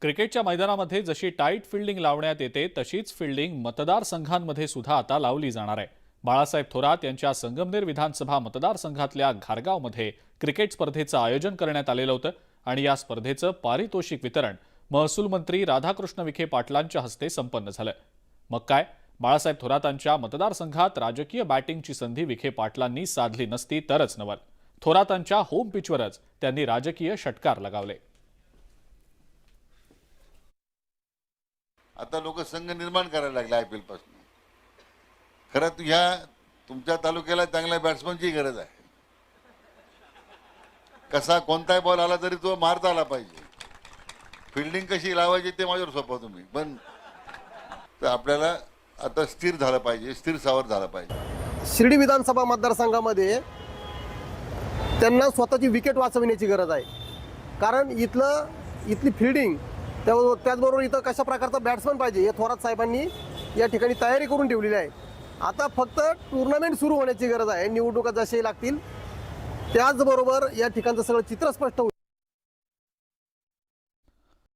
क्रिकेटच्या मैदानामध्ये जशी टाईट फिल्डिंग लावण्यात येते तशीच फिल्डिंग मतदारसंघांमध्ये सुद्धा आता लावली जाणार आहे. बाळासाहेब थोरात यांच्या संगमनेर विधानसभा मतदारसंघातल्या घारगावमध्ये क्रिकेट स्पर्धेचं आयोजन करण्यात आलेलं होतं आणि या स्पर्धेचं पारितोषिक वितरण महसूल मंत्री राधाकृष्ण विखे पाटलांच्या हस्ते संपन्न झालं. मग काय? बाळासाहेब थोरातांच्या मतदारसंघात राजकीय बॅटिंगची संधी विखे पाटलांनी साधली नसती तरच नवल. थोरातांच्या होम पिचवरच त्यांनी राजकीय षटकार लगावले. आता लोक संघ निर्माण करायला लागले आय पी एलपासून खरं ह्या तुमच्या तालुक्याला चांगल्या बॅट्समनची गरज आहे. कसा कोणताही बॉल आला तरी तो मारता आला पाहिजे. फिल्डिंग कशी लावायची ते माझ्यावर सोपा तुम्ही. पण तर आपल्याला आता स्थिर झालं पाहिजे स्थिर सावर झालं पाहिजे. शिर्डी विधानसभा मतदारसंघामध्ये त्यांना स्वतःची विकेट वाचविण्याची गरज आहे. कारण इथलं इथली फिल्डिंग त्या त्याचबरोबर इथं कशा प्रकारचा बॅट्समन पाहिजे हे थोरात साहेबांनी या ठिकाणी तयारी करून ठेवलेली आहे. आता फक्त टुर्नामेंट सुरू होण्याची गरज आहे. निवडणुका जसे लागतील त्याचबरोबर या ठिकाणचं सगळं चित्र स्पष्ट होईल.